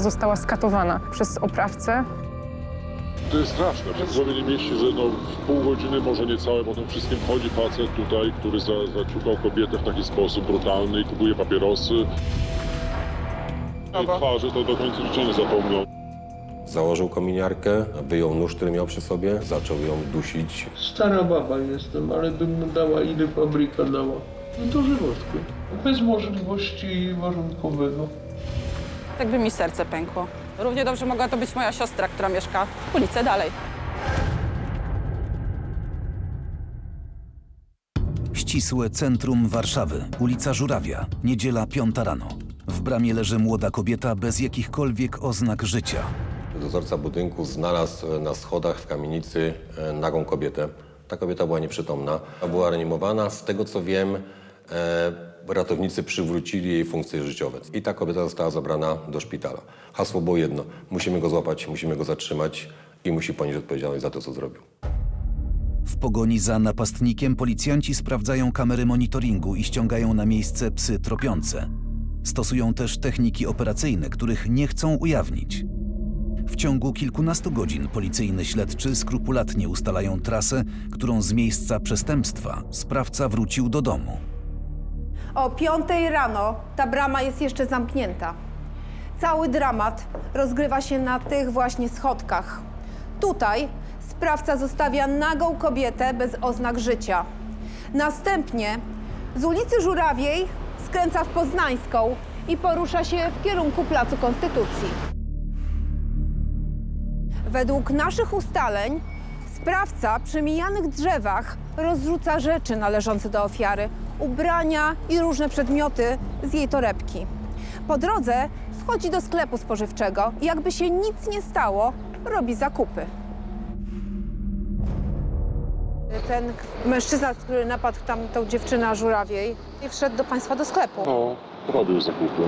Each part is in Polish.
została skatowana przez oprawcę. To jest straszne. W głowie nie mieści, że no w pół godziny, może niecałe, po tym wszystkim chodzi facet tutaj, który za, zaciukał kobietę w taki sposób brutalny i kupuje papierosy. I twarzy to do końca życia nie zapomną. Założył kominiarkę, wyjął nóż, który miał przy sobie, zaczął ją dusić. Stara baba jestem, ale bym mu dała ile fabryka dała. No to żywotkę. Bez możliwości warunkowego. Tak by mi serce pękło. Równie dobrze mogła to być moja siostra, która mieszka ulicę dalej. Ścisłe centrum Warszawy, ulica Żurawia, niedziela 5 rano. W bramie leży młoda kobieta bez jakichkolwiek oznak życia. Dozorca budynku znalazł na schodach w kamienicy e, nagą kobietę. Ta kobieta była nieprzytomna, była reanimowana. Z tego co wiem, e, ratownicy przywrócili jej funkcje życiowe. I ta kobieta została zabrana do szpitala. Hasło było jedno: musimy go złapać, musimy go zatrzymać i musi ponieść odpowiedzialność za to, co zrobił. W pogoni za napastnikiem policjanci sprawdzają kamery monitoringu i ściągają na miejsce psy tropiące. Stosują też techniki operacyjne, których nie chcą ujawnić. W ciągu kilkunastu godzin policyjny śledczy skrupulatnie ustalają trasę, którą z miejsca przestępstwa sprawca wrócił do domu. O 5 rano ta brama jest jeszcze zamknięta. Cały dramat rozgrywa się na tych właśnie schodkach. Tutaj sprawca zostawia nagą kobietę bez oznak życia. Następnie z ulicy Żurawiej skręca w Poznańską i porusza się w kierunku Placu Konstytucji. Według naszych ustaleń sprawca przy mijanych drzewach rozrzuca rzeczy należące do ofiary, ubrania i różne przedmioty z jej torebki. Po drodze wchodzi do sklepu spożywczego i jakby się nic nie stało, robi zakupy. Ten mężczyzna, który napadł tam tą dziewczynę żurawiej, wszedł do państwa do sklepu. No, robił zakupy.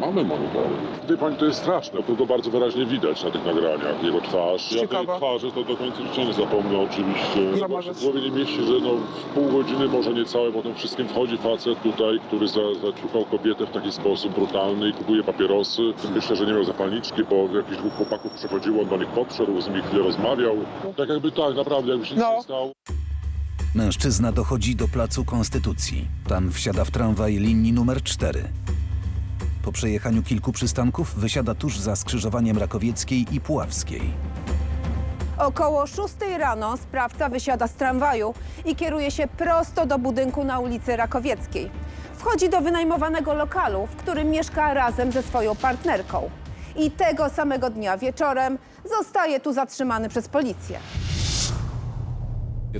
Mamy monitoring. Wie pani, to jest straszne. To go bardzo wyraźnie widać na tych nagraniach. Jego twarz. Ja tej Ciekawe. twarzy to do końca życia nie zapomnę oczywiście. Zamarzec. W głowie nie mieści, że no w pół godziny, może niecałe, po tym wszystkim wchodzi facet tutaj, który za, zaciukał kobietę w taki sposób brutalny i kupuje papierosy. Myślę, że nie miał zapalniczki, bo jakichś dwóch chłopaków przychodziło, on do nich podszedł, z nimi chwilę rozmawiał. Tak jakby tak, naprawdę, jakby się nic No. nie stało. Mężczyzna dochodzi do placu Konstytucji. Tam wsiada w tramwaj linii numer 4. Po przejechaniu kilku przystanków wysiada tuż za skrzyżowaniem Rakowieckiej i Puławskiej. Około 6 rano sprawca wysiada z tramwaju i kieruje się prosto do budynku na ulicy Rakowieckiej. Wchodzi do wynajmowanego lokalu, w którym mieszka razem ze swoją partnerką. I tego samego dnia wieczorem zostaje tu zatrzymany przez policję.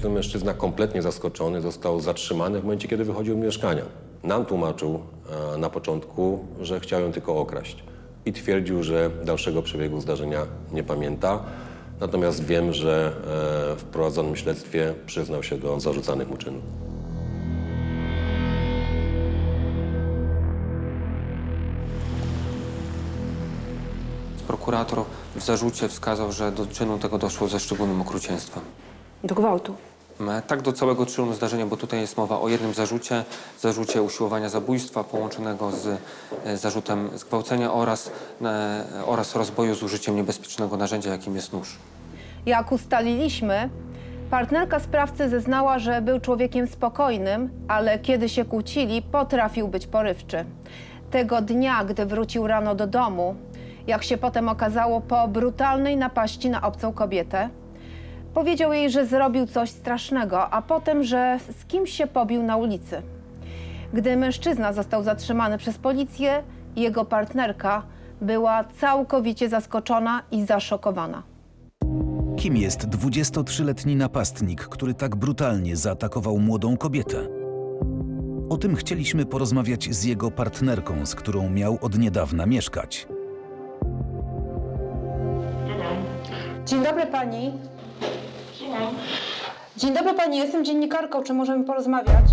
Ten mężczyzna kompletnie zaskoczony został zatrzymany w momencie, kiedy wychodził z mieszkania. Nam tłumaczył na początku, że chciał ją tylko okraść i twierdził, że dalszego przebiegu zdarzenia nie pamięta. Natomiast wiem, że e, w prowadzonym śledztwie przyznał się do zarzucanych mu czynów. Prokurator w zarzucie wskazał, że do czynu tego doszło ze szczególnym okrucieństwem. Do gwałtu. E, Tak do całego czynu zdarzenia, bo tutaj jest mowa o jednym zarzucie, zarzucie usiłowania zabójstwa połączonego z e, zarzutem zgwałcenia oraz, e, oraz rozboju z użyciem niebezpiecznego narzędzia, jakim jest nóż. Jak ustaliliśmy, partnerka sprawcy zeznała, że był człowiekiem spokojnym, ale kiedy się kłócili, potrafił być porywczy. Tego dnia, gdy wrócił rano do domu, jak się potem okazało, po brutalnej napaści na obcą kobietę, powiedział jej, że zrobił coś strasznego, a potem, że z kimś się pobił na ulicy. Gdy mężczyzna został zatrzymany przez policję, jego partnerka była całkowicie zaskoczona i zaszokowana. Kim jest 23-letni napastnik, który tak brutalnie zaatakował młodą kobietę? O tym chcieliśmy porozmawiać z jego partnerką, z którą miał od niedawna mieszkać. Dzień dobry pani. Dzień dobry pani, jestem dziennikarką, czy możemy porozmawiać?